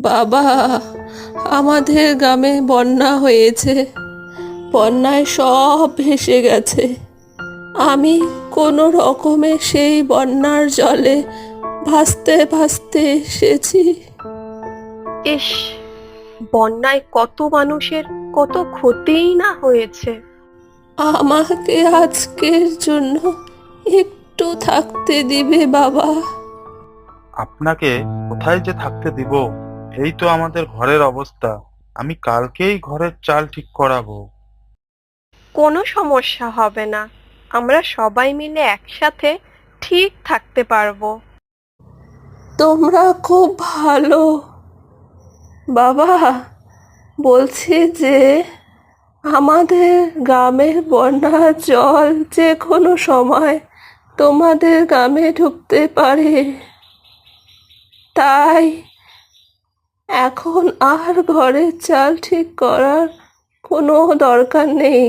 বাবা আমাদের গ্রামে বন্যা হয়েছে। বন্যায় সব ভেসে গেছে। আমি কোনো রকমে সেই বন্যার জলে ভাসতে ভাসতে এসেছি। ইস বন্যায় কত মানুষের কত ক্ষতিই না হয়েছে। আমাকে আজকের জন্য একটু থাকতে দিবে বাবা। আপনাকে কোথায় যে থাকতে দিব? এই তো আমাদের ঘরের অবস্থা। আমি কালকেই ঘরের চাল ঠিক করাবো। কোনো সমস্যা হবে না। আমরা সবাই মিলে একসাথে ঠিক থাকতে পারব। তোমরা খুব ভালো। বাবা বলছি যে আমাদের গ্রামের বন্যার জল যে কোনো সময় তোমাদের গ্রামে ঢুকতে পারে। তাই এখন আর ঘরের চাল ঠিক করার কোনো দরকার নেই।